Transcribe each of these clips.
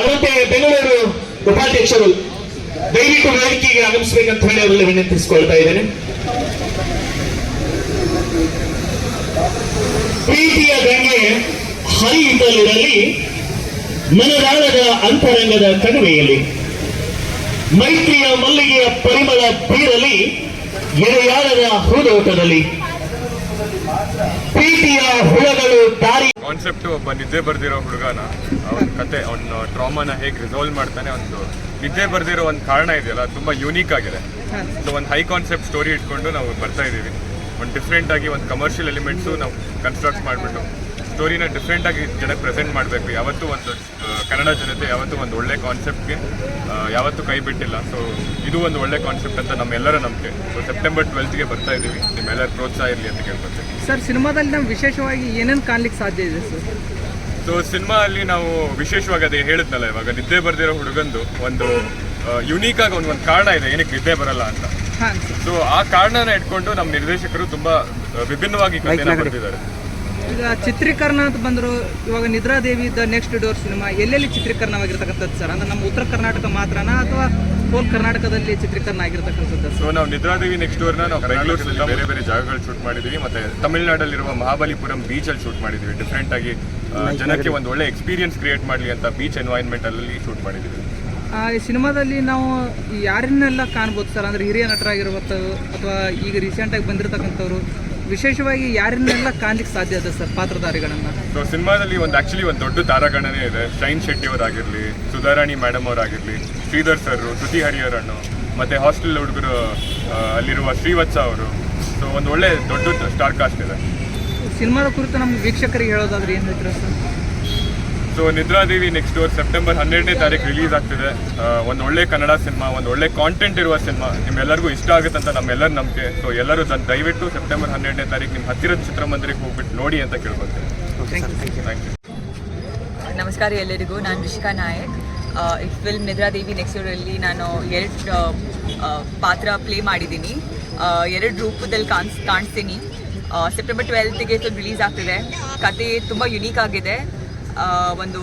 ಅದರಂತೆ ಬೆಂಗಳೂರು ಉಪಾಧ್ಯಕ್ಷರು ದಯವಿಟ್ಟು ವೇದಿಕೆಗೆ ಆಗಮಿಸಬೇಕಂತ ಹೇಳಿ ಅವರಲ್ಲಿ ವಿನಂತಿಸಿಕೊಳ್ತಾ ಇದ್ದೇನೆ. ಪ್ರೀತಿಯ ಗಂಗೆ ಹರಿಯುತ್ತಲಿರಲಿ, ಮನದಾಳದ ಅಂತರಂಗದ ಕಣಿವೆಯಲ್ಲಿ. ಮೈತ್ರಿಯ ಮಲ್ಲಿಗೆಯ ಪರಿಮಳ ಬೀರಲಿ ಎಡೆಯಾಳದ ಹೃದೋಟದಲ್ಲಿ. ಕಾನ್ಸೆಪ್ಟ್ ಒಬ್ಬ ನಿದ್ದೆ ಬರ್ದಿರೋ ಹುಡುಗನ, ಅವನ ಕತೆ, ಅವನ ಟ್ರಾಮಾನ ಹೇಗೆ ರಿಸಾಲ್ವ್ ಮಾಡ್ತಾನೆ ಒಂದು ನಿದ್ದೆ ಬರ್ದಿರೋ ಒಂದು ಕಾರಣ ಇದೆಯಲ್ಲ ತುಂಬಾ ಯೂನಿಕ್ ಆಗಿದೆ. ಸೊ ಒಂದು ಹೈ ಕಾನ್ಸೆಪ್ಟ್ ಸ್ಟೋರಿ ಇಟ್ಕೊಂಡು ನಾವು ಬರ್ತಾ ಇದ್ದೀವಿ ಒಂದು ಡಿಫ್ರೆಂಟ್ ಆಗಿ ಒಂದು ಕಮರ್ಷಿಯಲ್ ಎಲಿಮೆಂಟ್ಸು ನಾವು ಕನ್ಸ್ಟ್ರಕ್ಟ್ ಮಾಡಿಬಿಟ್ಟು ಸ್ಟೋರಿನ ಡಿಫ್ರೆಂಟ್ ಆಗಿ ಜನಕ್ಕೆ ಪ್ರೆಸೆಂಟ್ ಮಾಡಬೇಕು. ಯಾವತ್ತೂ ಒಂದು ಕನ್ನಡ ಜನತೆ ಯಾವತ್ತೂ ಒಂದು ಒಳ್ಳೆ ಕಾನ್ಸೆಪ್ಟ್ಗೆ ಯಾವತ್ತೂ ಕೈ ಬಿಟ್ಟಿಲ್ಲ. ಸೊ ಇದು ಒಂದು ಒಳ್ಳೆ ಕಾನ್ಸೆಪ್ಟ್ ಅಂತ ನಮ್ಮೆಲ್ಲರ ನಂಬಿಕೆ. ಸೊ ಸೆಪ್ಟೆಂಬರ್ ಟ್ವೆಲ್ತ್ಗೆ ಬರ್ತಾ ಇದ್ದೀವಿ ನಿಮ್ಮೆಲ್ಲರ ಪ್ರೋತ್ಸಾಹ ಇರಲಿ ಅಂತ ಕೇಳ್ಕೊಳ್ತೀನಿ. ಸರ್ ಸಿನಿಮಾದಲ್ಲಿ ನಾವು ವಿಶೇಷವಾಗಿ ಏನೇನು ಕಾಣ್ಲಿಕ್ಕೆ ಸಾಧ್ಯ ಇದೆ ಸರ್? ಸೊ ಸಿನಿಮಾ ಅಲ್ಲಿ ನಾವು ವಿಶೇಷವಾಗಿ ಅದೇ ಹೇಳಿದ್ನಲ್ಲ ಇವಾಗ ನಿದ್ದೆ ಬರ್ದಿರೋ ಹುಡುಗಂದು ಒಂದು ಯುನೀಕ್ ಆಗಿ ಒಂದು ಒಂದು ಕಾರಣ ಇದೆ. ಏನಕ್ಕೆ ನಿದ್ದೆ ಬರಲ್ಲ ಅಂತ. ಸೊ ಆ ಕಾರಣನ ಇಟ್ಕೊಂಡು ನಮ್ಮ ನಿರ್ದೇಶಕರು ತುಂಬಾ ವಿಭಿನ್ನವಾಗಿ ಕಥೆನ ಬರ್ತಿದ್ದಾರೆ ಈಗ ಚಿತ್ರೀಕರಣ ಅಂತ ಬಂದರು ಇವಾಗ Nidradevi the next door cinema ಎಲ್ಲೆಲ್ಲಿ ಚಿತ್ರೀಕರಣವಾಗಿರ್ತಕ್ಕಂಥದ್ದು ಸರ್? ಅಂದ್ರೆ ನಮ್ಮ ಉತ್ತರ ಕರ್ನಾಟಕ ಮಾತ್ರನಾ ಅಥವಾ ಹೋಲ್ ಕರ್ನಾಟಕದಲ್ಲಿ ಚಿತ್ರೀಕರಣ ಆಗಿರ್ತಕ್ಕಂಥದ್ದು ಸೊ ನಾವು ನಿದ್ರಾದೇವಿ ನೆಕ್ಸ್ಟ್ ಡೋರ್ ನಾವು ಬೆಂಗಳೂರಲ್ಲಿ ಬೇರೆ ಬೇರೆ ಜಾಗಗಳು ಶೂಟ್ ಮಾಡಿದೀವಿ. ಮತ್ತೆ ತಮಿಳುನಾಡಲ್ಲಿರುವ ಮಹಾಬಲಿಪುರಂ ಬೀಚ್ ಅಲ್ಲಿ ಶೂಟ್ ಮಾಡಿದೀವಿ. ಡಿಫ್ರೆಂಟ್ ಆಗಿ ಜನಕ್ಕೆ ಒಂದು ಒಳ್ಳೆ ಎಕ್ಸ್ಪೀರಿಯನ್ಸ್ ಕ್ರಿಯೇಟ್ ಮಾಡಲಿ ಅಂತ ಬೀಚ್ ಎನ್ವೈರನ್ಮೆಂಟ್ ಅಲ್ಲಿ ಶೂಟ್ ಮಾಡಿದೀವಿ. ಆ, ಈ ಸಿನಿಮಾದಲ್ಲಿ ನಾವು ಯಾರನ್ನೆಲ್ಲ ಕಾಣ್ಬೋದು ಸರ್? ಅಂದ್ರೆ ಹಿರಿಯ ನಟರಾಗಿರ್ಬೋದು ಅಥವಾ ಈಗ ರೀಸೆಂಟಾಗಿ ಬಂದಿರತಕ್ಕಂಥವ್ರು ವಿಶೇಷವಾಗಿ ಯಾರನ್ನೆಲ್ಲ ಕಾಣ್ಲಿಕ್ಕೆ ಸಾಧ್ಯ ಇದೆ ಸರ್ ಪಾತ್ರಧಾರಿಗಳನ್ನ? ಸೊ ಸಿನಿಮಾದಲ್ಲಿ ಒಂದು ಆಕ್ಚುಲಿ ಒಂದು ದೊಡ್ಡ ತಾರಾಗಣನೆ ಇದೆ. ಶೈನ್ ಶೆಟ್ಟಿ ಅವರಾಗಿರ್ಲಿ ಸುಧಾರಾಣಿ ಮೇಡಮ್ ಅವರಾಗಿರ್ಲಿ ಶ್ರೀಧರ್ ಸರ್ ಶ್ರುತಿ ಹರಿಹರಣ್ಣು ಮತ್ತೆ ಹಾಸ್ಟೆಲ್ ಹುಡುಗರು ಅಲ್ಲಿರುವ ಶ್ರೀವತ್ಸ ಅವರು. ಸೊ ಒಂದು ಒಳ್ಳೆ ದೊಡ್ಡ ಸ್ಟಾರ್ ಕಾಸ್ಟ್ ಇದೆ. ಸಿನಿಮಾದ ಕುರಿತು ನಮ್ಮ ವೀಕ್ಷಕರಿಗೆ ಹೇಳೋದಾದ್ರೆ ಏನು ಹೇಳ್ತೀರಾ sir? So Nidradevi next door September ಹನ್ನೆರಡನೇ ತಾರೀಕು ರಿಲೀಸ್ ಆಗ್ತಿದೆ. ಒಂದು ಒಳ್ಳೆ ಕನ್ನಡ ಸಿನಿಮಾ ಒಂದು ಒಳ್ಳೆ ಕಾಂಟೆಂಟ್ ಇರುವ ಸಿನಿಮಾ. ನಿಮ್ಮೆಲ್ಲರಿಗೂ ಇಷ್ಟ ಆಗುತ್ತೆ ಅಂತ ನಮ್ಮೆಲ್ಲರ ನಂಬಿಕೆ. ಸೊ ಎಲ್ಲರೂ ದನ್- ದಯವಿಟ್ಟು ಸೆಪ್ಟೆಂಬರ್ ಹನ್ನೆರಡನೇ ತಾರೀಕು ನಿಮ್ಮ ಹತ್ತಿರದ ಚಿತ್ರಮಂದಿರಕ್ಕೆ ಹೋಗ್ಬಿಟ್ಟು ನೋಡಿ ಅಂತ ಯು ನಮಸ್ಕಾರ ಎಲ್ಲರಿಗೂ. ನಾನು ರಿಷಿಕಾ ನಾಯಕ್. ಈ ಫಿಲ್ಮ್ ನಿದ್ರಾದೇವಿ ನೆಕ್ಸ್ಟ್ ಅಲ್ಲಿ ನಾನು ಎರಡು ಪಾತ್ರ ಪ್ಲೇ ಮಾಡಿದ್ದೀನಿ. ಎರಡು ರೂಪದಲ್ಲಿ ಕಾಣಿಸ್ ಕಾಣಿಸ್ತೀನಿ. ಸೆಪ್ಟೆಂಬರ್ ಟ್ವೆಲ್ತ್ಗೆ ಫಿಲ್ಮ್ ರಿಲೀಸ್ ಆಗ್ತಿದೆ. ಕತೆ ತುಂಬ ಯುನೀಕ್ ಆಗಿದೆ. ಒಂದು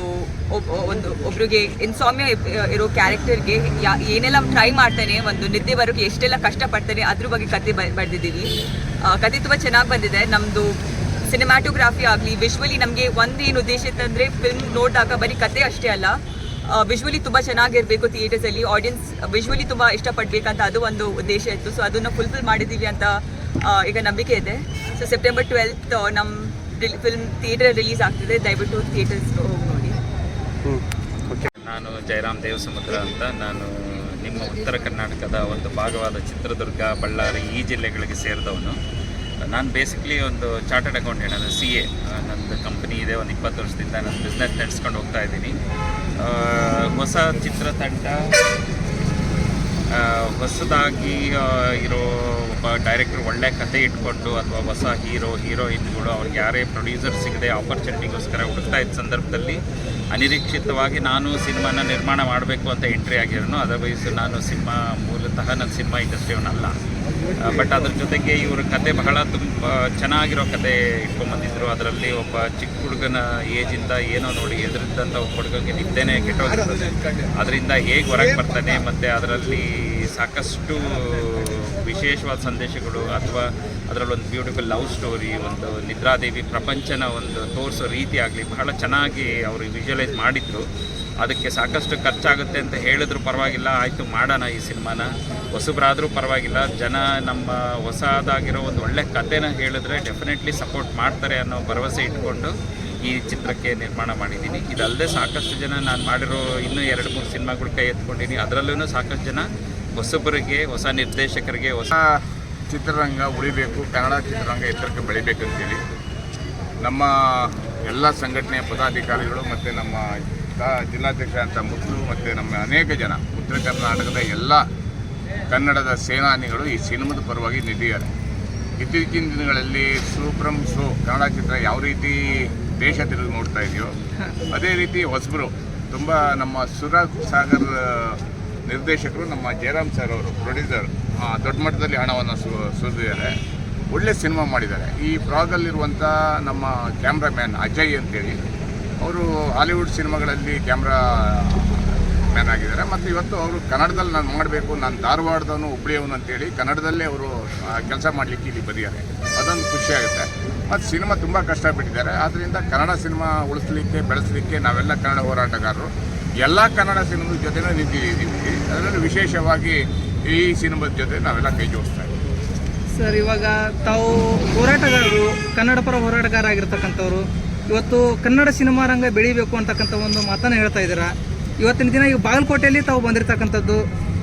ಒಂದು ಒಬ್ರಿಗೆ ಇನ್ಸಾಮ್ಯ ಇರೋ ಕ್ಯಾರೆಕ್ಟರ್ಗೆ ಯಾ, ಏನೆಲ್ಲ ಟ್ರೈ ಮಾಡ್ತಾನೆ, ಒಂದು ನಿದ್ದೆ ಬರೋಕ್ಕೆ ಎಷ್ಟೆಲ್ಲ ಕಷ್ಟಪಡ್ತಾನೆ, ಅದ್ರ ಬಗ್ಗೆ ಕತೆ ಬರೆದಿದ್ದೀವಿ. ಕತೆ ತುಂಬ ಚೆನ್ನಾಗಿ ಬಂದಿದೆ. ನಮ್ಮದು ಸಿನಿಮ್ಯಾಟೋಗ್ರಾಫಿ ಆಗಲಿ ವಿಶ್ವಲಿ ನಮಗೆ ಒಂದೇನು ಉದ್ದೇಶ ಇತ್ತಂದರೆ ಫಿಲ್ಮ್ ನೋಡಿದಾಗ ಬರೀ ಕತೆ ಅಷ್ಟೇ ಅಲ್ಲ ವಿಶ್ವಲಿ ತುಂಬ ಚೆನ್ನಾಗಿರಬೇಕು ಥಿಯೇಟರ್ಸಲ್ಲಿ ಆಡಿಯನ್ಸ್ ವಿಶ್ವಲಿ ತುಂಬ ಇಷ್ಟಪಡಬೇಕಂತ ಅದು ಒಂದು ಉದ್ದೇಶ ಇತ್ತು. ಸೊ ಅದನ್ನು ಫುಲ್ಫಿಲ್ ಮಾಡಿದ್ದೀವಿ ಅಂತ ಈಗ ನಂಬಿಕೆ ಇದೆ. ಸೊ ಸೆಪ್ಟೆಂಬರ್ ಟ್ವೆಲ್ತ್ ನಮ್ಮ ಫಿಲ್ಮ್ ಥಿಯೇಟರ್ ರಿಲೀಸ್ ಆಗ್ತಿದೆ ದಯವಿಟ್ಟು ಥಿಯೇಟರ್ಸ್ ಹೋಗಿ ನೋಡಿ. ನಾನು ಜಯರಾಮ್ ದೇವಸಮುದ್ರ ಅಂತ. ನಾನು ನಿಮ್ಮ ಉತ್ತರ ಕರ್ನಾಟಕದ ಒಂದು ಭಾಗವಾದ ಚಿತ್ರದುರ್ಗ ಬಳ್ಳಾರಿ ಈ ಜಿಲ್ಲೆಗಳಿಗೆ ಸೇರಿದವನು. ನಾನು ಬೇಸಿಕ್ಲಿ ಒಂದು ಚಾರ್ಟರ್ಡ್ ಅಕೌಂಟೆಂಟ್ ಅಂದರೆ ಸಿ ಎ ನನ್ನದು ಕಂಪ್ನಿ ಇದೆ ಒಂದು ಇಪ್ಪತ್ತು ವರ್ಷದಿಂದ ನಾನು ಬಿಸ್ನೆಸ್ ನಡೆಸ್ಕೊಂಡು ಹೋಗ್ತಾ ಇದ್ದೀನಿ. ಹೊಸ ಚಿತ್ರತಂಡ ಹೊಸದಾಗಿ ಇರೋ ಒಬ್ಬ ಡೈರೆಕ್ಟರ್ ಒಳ್ಳೆ ಕತೆ ಇಟ್ಕೊಂಡು ಅಥವಾ ಹೊಸ ಹೀರೋ, ಹೀರೋಯಿನ್ಗಳು ಅವ್ರಿಗೆ ಯಾರೇ ಪ್ರೊಡ್ಯೂಸರ್ ಸಿಗದೆ ಆಪರ್ಚುನಿಟಿಗೋಸ್ಕರ ಹುಡುಕ್ತಾ ಇದ್ದ ಸಂದರ್ಭದಲ್ಲಿ ಅನಿರೀಕ್ಷಿತವಾಗಿ ನಾನು ಸಿನಿಮಾನ ನಿರ್ಮಾಣ ಮಾಡಬೇಕು ಅಂತ ಎಂಟ್ರಿ ಆಗಿರೋನು. ಅದರ್ವೈಸ್ ನಾನು ಸಿನಿಮಾ ಮೂಲತಃ ನನ್ನ ಸಿನಿಮಾ ಇಂಡಸ್ಟ್ರಿಯವನಲ್ಲ ಬಟ್ ಅದ್ರ ಜೊತೆಗೆ ಇವ್ರ ಕತೆ ಬಹಳ ತುಂಬ ಚೆನ್ನಾಗಿರೋ ಕತೆ ಇಟ್ಕೊಂಡ್ಬಂದಿದ್ರು ಅದರಲ್ಲಿ ಒಬ್ಬ ಚಿಕ್ಕ ಹುಡುಗನ ಏಜಿಂದ ಏನೋ ನೋಡಿ ಎದುರಿದ್ದಂಥ ಒಬ್ಬ ಹುಡುಗನಿಗೆ ನಿದ್ದೆನೇ ಕೆಟ್ಟೋಗಿರ್ತದೆ ಅದರಿಂದ ಹೇಗೆ ಹೊರಗೆ ಬರ್ತಾನೆ, ಮತ್ತು ಅದರಲ್ಲಿ ಸಾಕಷ್ಟು ವಿಶೇಷವಾದ ಸಂದೇಶಗಳು ಅಥವಾ ಅದರಲ್ಲೊಂದು ಬ್ಯೂಟಿಫುಲ್ ಲವ್ ಸ್ಟೋರಿ ಒಂದು ನಿದ್ರಾದೇವಿ ಪ್ರಪಂಚನ ಒಂದು ತೋರಿಸೋ ರೀತಿ ಆಗಲಿ, ಬಹಳ ಚೆನ್ನಾಗಿ ಅವರು ವಿಜುವಲೈಸ್ ಮಾಡಿದ್ರು. ಅದಕ್ಕೆ ಸಾಕಷ್ಟು ಖರ್ಚಾಗುತ್ತೆ ಅಂತ ಹೇಳಿದ್ರು ಪರವಾಗಿಲ್ಲ, ಆಯಿತು ಮಾಡೋಣ ಈ ಸಿನಿಮಾನ. ಹೊಸಬ್ರಾದರೂ ಪರವಾಗಿಲ್ಲ, ಜನ ನಮ್ಮ ಹೊಸದಾಗಿರೋ ಒಂದು ಒಳ್ಳೆ ಕಥೆನ ಹೇಳಿದ್ರೆ ಡೆಫಿನೆಟ್ಲಿ ಸಪೋರ್ಟ್ ಮಾಡ್ತಾರೆ ಅನ್ನೋ ಭರವಸೆ ಇಟ್ಕೊಂಡು ಈ ಚಿತ್ರಕ್ಕೆ ನಿರ್ಮಾಣ ಮಾಡಿದ್ದೀನಿ. ಇದಲ್ಲದೆ ಸಾಕಷ್ಟು ಜನ ನಾನು ಮಾಡಿರೋ ಇನ್ನೂ ಎರಡು, ಮೂರು ಸಿನಿಮಾಗಳು ಕೈ ಎತ್ಕೊಂಡಿದ್ದೀನಿ ಅದರಲ್ಲೂ ಸಾಕಷ್ಟು ಜನ ಹೊಸಬರಿಗೆ, ಹೊಸ ನಿರ್ದೇಶಕರಿಗೆ ಹೊಸ ಚಿತ್ರರಂಗ ಉಳಿಬೇಕು, ಕನ್ನಡ ಚಿತ್ರರಂಗ ಎತ್ತರಕ್ಕೆ ಬೆಳಿಬೇಕಂತೇಳಿ ನಮ್ಮ ಎಲ್ಲ ಸಂಘಟನೆಯ ಪದಾಧಿಕಾರಿಗಳು ಮತ್ತು ನಮ್ಮ ಜಿಲ್ಲಾಧ್ಯಕ್ಷ ಅಂತ ಮುತ್ತು ಮತ್ತು ನಮ್ಮ ಅನೇಕ ಜನ, ಉತ್ತರ ಕರ್ನಾಟಕದ ಎಲ್ಲ ಕನ್ನಡದ ಸೇನಾನಿಗಳು ಈ ಸಿನಿಮಾದ ಪರವಾಗಿ ನಿಂತಿದ್ದಾರೆ ಇತ್ತೀಚಿನ ದಿನಗಳಲ್ಲಿ ಸೂಪ್ರಮ್ ಶೋ ಕನ್ನಡ ಚಿತ್ರ ಯಾವ ರೀತಿ ದೇಶ ತಿರುಗಿ ನೋಡ್ತಾ ಇದೆಯೋ, ಅದೇ ರೀತಿ ಹೊಸಬರು, ತುಂಬ ನಮ್ಮ ಸುರ ಸಾಗರ್ ನಿರ್ದೇಶಕರು ನಮ್ಮ ಜಯರಾಮ್ ಸರ್ ಅವರು ಪ್ರೊಡ್ಯೂಸರ್ ದೊಡ್ಡ ಮಟ್ಟದಲ್ಲಿ ಹಣವನ್ನು ಸುರಿದಿದ್ದಾರೆ. ಒಳ್ಳೆ ಸಿನಿಮಾ ಮಾಡಿದ್ದಾರೆ. ಈ ಪ್ರಾಗಲ್ಲಿರುವಂಥ ನಮ್ಮ ಕ್ಯಾಮ್ರಾಮ್ಯಾನ್ ಅಜಯ್ ಅಂತೇಳಿ, ಅವರು ಹಾಲಿವುಡ್ ಸಿನಿಮಾಗಳಲ್ಲಿ ಕ್ಯಾಮ್ರಾ ಮ್ಯಾನ್ ಆಗಿದ್ದಾರೆ. ಮತ್ತು ಇವತ್ತು ಅವರು ಕನ್ನಡದಲ್ಲಿ ನಾನು ಮಾಡಬೇಕು, ನಾನು ಧಾರವಾಡದವನು ಹುಬ್ಳಿಯವನು ಅಂತೇಳಿ ಕನ್ನಡದಲ್ಲೇ ಅವರು ಕೆಲಸ ಮಾಡಲಿಕ್ಕೆ ಇಲ್ಲಿ ಬಂದಿದ್ದಾರೆ ಅದೊಂದು ಖುಷಿಯಾಗುತ್ತೆ ಮತ್ತು ಸಿನಿಮಾ ತುಂಬ ಕಷ್ಟಪಟ್ಟಿದ್ದಾರೆ. ಆದ್ದರಿಂದ ಕನ್ನಡ ಸಿನಿಮಾ ಉಳಿಸ್ಲಿಕ್ಕೆ, ಬೆಳೆಸಲಿಕ್ಕೆ ನಾವೆಲ್ಲ ಕನ್ನಡ ಹೋರಾಟಗಾರರು. ಎಲ್ಲ ಕನ್ನಡ ಸಿನಿಮಾದ ಜೊತೆ ನಿಂತಿದ್ದೀವಿ ಅದರಲ್ಲಿ ವಿಶೇಷವಾಗಿ ಈ ಸಿನಿಮಾದ ಜೊತೆ ನಾವೆಲ್ಲ ಕೈ ಜೋಡಿಸ್ತಾ ಇದ್ದೀವಿ. ಸರ್ ಇವಾಗ ತಾವು ಹೋರಾಟಗಾರರು ಕನ್ನಡ ಪರ ಹೋರಾಟಗಾರ ಆಗಿರ್ತಕ್ಕಂಥವ್ರು ಇವತ್ತು ಕನ್ನಡ ಸಿನಿಮಾ ರಂಗ ಬೆಳಿಬೇಕು ಅಂತಕ್ಕಂಥ ಒಂದು ಮಾತನ್ನು ಹೇಳ್ತಾ ಇದ್ದೀರಾ? ಇವತ್ತಿನ ದಿನ ಈ ಬಾಗಲಕೋಟೆಯಲ್ಲಿ ತಾವು ಬಂದಿರತಕ್ಕಂಥದ್ದು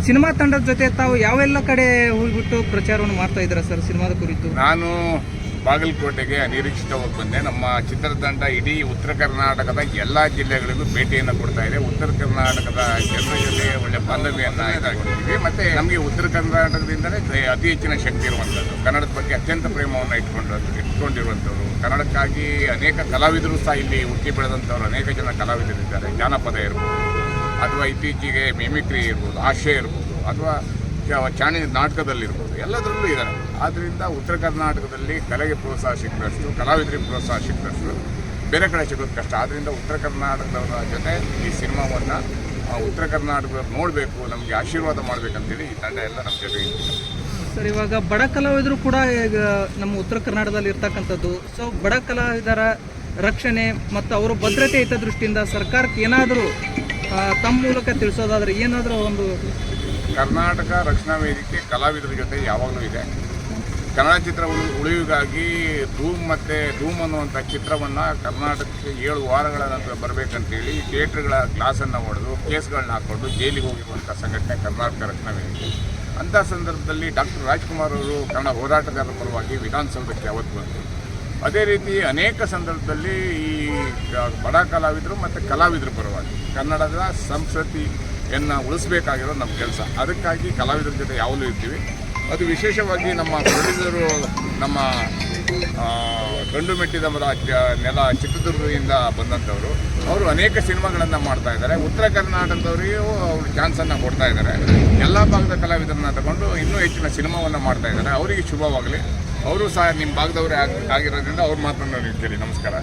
ಸಿನಿಮಾ ತಂಡದ ಜೊತೆ ತಾವು ಯಾವೆಲ್ಲ ಕಡೆ ಹೋಗಿಬಿಟ್ಟು ಪ್ರಚಾರವನ್ನು ಮಾಡ್ತಾ ಇದ್ದೀರಾ ಸರ್ ಸಿನಿಮಾದ ಕುರಿತು? ನಾನು ಬಾಗಲಕೋಟೆಗೆ ಅನಿರೀಕ್ಷಿತವಾಗಿ ಬಂದೆ ನಮ್ಮ ಚಿತ್ರತಂಡ ಇಡೀ ಉತ್ತರ ಕರ್ನಾಟಕದ ಎಲ್ಲ ಜಿಲ್ಲೆಗಳಿಗೂ ಭೇಟಿಯನ್ನು ಕೊಡ್ತಾ ಇದೆ. ಉತ್ತರ ಕರ್ನಾಟಕದ ಜನರ ಜೊತೆ ಒಳ್ಳೆ ಬಾಂಧವ್ಯವನ್ನು ಇದಾಗಿದ್ದೀವಿ ಮತ್ತು ನಮಗೆ ಉತ್ತರ ಕರ್ನಾಟಕದಿಂದಲೇ ಅತಿ ಹೆಚ್ಚಿನ ಶಕ್ತಿ ಇರುವಂಥದ್ದು ಕನ್ನಡದ ಬಗ್ಗೆ ಅತ್ಯಂತ ಪ್ರೇಮವನ್ನು ಇಟ್ಕೊಂಡು ಇಟ್ಕೊಂಡಿರುವಂಥವ್ರು ಕನ್ನಡಕ್ಕಾಗಿ ಅನೇಕ ಕಲಾವಿದರು ಸಹ ಇಲ್ಲಿ ಹುಟ್ಟಿ ಬೆಳೆದಂಥವ್ರು ಅನೇಕ ಜನ ಕಲಾವಿದರಿದ್ದಾರೆ. ಜಾನಪದ ಇರ್ಬೋದು, ಅಥವಾ ಇತ್ತೀಚೆಗೆ ಮಿಮಿಕ್ರಿ ಇರ್ಬೋದು, ಆಶಯ ಇರ್ಬೋದು, ಅಥವಾ ಚಾಣಿ ನಾಟಕದಲ್ಲಿರ್ಬೋದು, ಎಲ್ಲದರಲ್ಲೂ ಇದ್ದಾರೆ ಆದ್ದರಿಂದ ಉತ್ತರ ಕರ್ನಾಟಕದಲ್ಲಿ ಕಲೆಗೆ ಪ್ರೋತ್ಸಾಹ ಸಿಕ್ಕಷ್ಟು ಕಲಾವಿದರಿಗೆ ಪ್ರೋತ್ಸಾಹ ಸಿಕ್ಕಷ್ಟು ಬೇರೆ ಕಡೆ ಸಿಗೋದು ಕಷ್ಟ. ಆದ್ದರಿಂದ ಉತ್ತರ ಕರ್ನಾಟಕದವರ ಜೊತೆ ಈ ಸಿನಿಮಾವನ್ನು ಉತ್ತರ ಕರ್ನಾಟಕದವ್ರು ನೋಡಬೇಕು, ನಮಗೆ ಆಶೀರ್ವಾದ ಮಾಡಬೇಕಂತೇಳಿ ಈ ತಂಡ ಎಲ್ಲ ನಮ್ಮ ಜೊತೆಗೆ ಸರ್, ಇವಾಗ ಬಡ ಕಲಾವಿದರು ಕೂಡ ಈಗ ನಮ್ಮ ಉತ್ತರ ಕರ್ನಾಟಕದಲ್ಲಿ ಇರ್ತಕ್ಕಂಥದ್ದು. ಸೊ ಬಡ ಕಲಾವಿದರ ರಕ್ಷಣೆ ಮತ್ತು ಅವರ ಭದ್ರತೆ ದೃಷ್ಟಿಯಿಂದ ಸರ್ಕಾರಕ್ಕೆ ಏನಾದರೂ ತಮ್ಮ ಮೂಲಕ ತಿಳಿಸೋದಾದರೆ ಏನಾದರೂ ಒಂದು ಕರ್ನಾಟಕ ರಕ್ಷಣಾ ವೇದಿಕೆ ಕಲಾವಿದರ ಜೊತೆ ಯಾವಾಗಲೂ ಇದೆ. ಕನ್ನಡ ಚಿತ್ರವನ್ನು ಉಳಿವಿಗಾಗಿ ಧೂಮ್ ಮತ್ತು ಧೂಮ್ ಅನ್ನುವಂಥ ಚಿತ್ರವನ್ನು ಕರ್ನಾಟಕಕ್ಕೆ ಏಳು ವಾರಗಳ ನಂತರ ಬರಬೇಕಂತೇಳಿ ಥಿಯೇಟ್ರ್ಗಳ ಗ್ಲಾಸನ್ನು ಹೊಡೆದು ಕೇಸ್ಗಳನ್ನ ಹಾಕ್ಕೊಂಡು ಜೈಲಿಗೆ ಹೋಗಿರುವಂಥ ಸಂಘಟನೆ ಕರ್ನಾಟಕ ರಕ್ಷಣಾ ವೇದಿಕೆ. ಅಂಥ ಸಂದರ್ಭದಲ್ಲಿ ಡಾಕ್ಟರ್ ರಾಜ್ಕುಮಾರ್ ಅವರು ಕನ್ನಡ ಹೋರಾಟಗಾರರ ಪರವಾಗಿ ವಿಧಾನಸೌಧಕ್ಕೆ ಅವತ್ತು ಬಂದರು? ಅದೇ ರೀತಿ ಅನೇಕ ಸಂದರ್ಭದಲ್ಲಿ ಈ ಬಡ ಕಲಾವಿದರು ಮತ್ತು ಕಲಾವಿದರ ಪರವಾಗಿ ಕನ್ನಡದ ಸಂಸ್ಕೃತಿಯನ್ನು ಉಳಿಸ್ಬೇಕಾಗಿರೋ ನಮ್ಮ ಕೆಲಸ. ಅದಕ್ಕಾಗಿ ಕಲಾವಿದರ ಜೊತೆ ಯಾವಾಗಲೂ ಇರ್ತೀವಿ. ಅದು ವಿಶೇಷವಾಗಿ ನಮ್ಮ ಪ್ರೊಡ್ಯೂಸರು, ನಮ್ಮ ಗಂಡು ಮೆಟ್ಟಿದ ಮರ ನೆಲ ಚಿತ್ರದುರ್ಗದಿಂದ ಬಂದಂಥವರು. ಅವರು ಅನೇಕ ಸಿನಿಮಾಗಳನ್ನು ಮಾಡ್ತಾ ಇದ್ದಾರೆ. ಉತ್ತರ ಕರ್ನಾಟಕದವರಿಗೂ ಅವರು ಚಾನ್ಸನ್ನು ಕೊಡ್ತಾ ಇದ್ದಾರೆ. ಎಲ್ಲ ಭಾಗದ ಕಲಾವಿದರನ್ನ ತಗೊಂಡು ಇನ್ನೂ ಹೆಚ್ಚಿನ ಸಿನಿಮಾವನ್ನು ಮಾಡ್ತಾ ಇದ್ದಾರೆ. ಅವರಿಗೆ ಶುಭವಾಗಲಿ. ಅವರು ಸಹ ನಿಮ್ಮ ಭಾಗದವರೇ ಆಗಿ, ಆಗಿರೋದ್ರಿಂದ ಅವ್ರ ಮಾತನ್ನು ಕೇಳಿ ನಮಸ್ಕಾರ.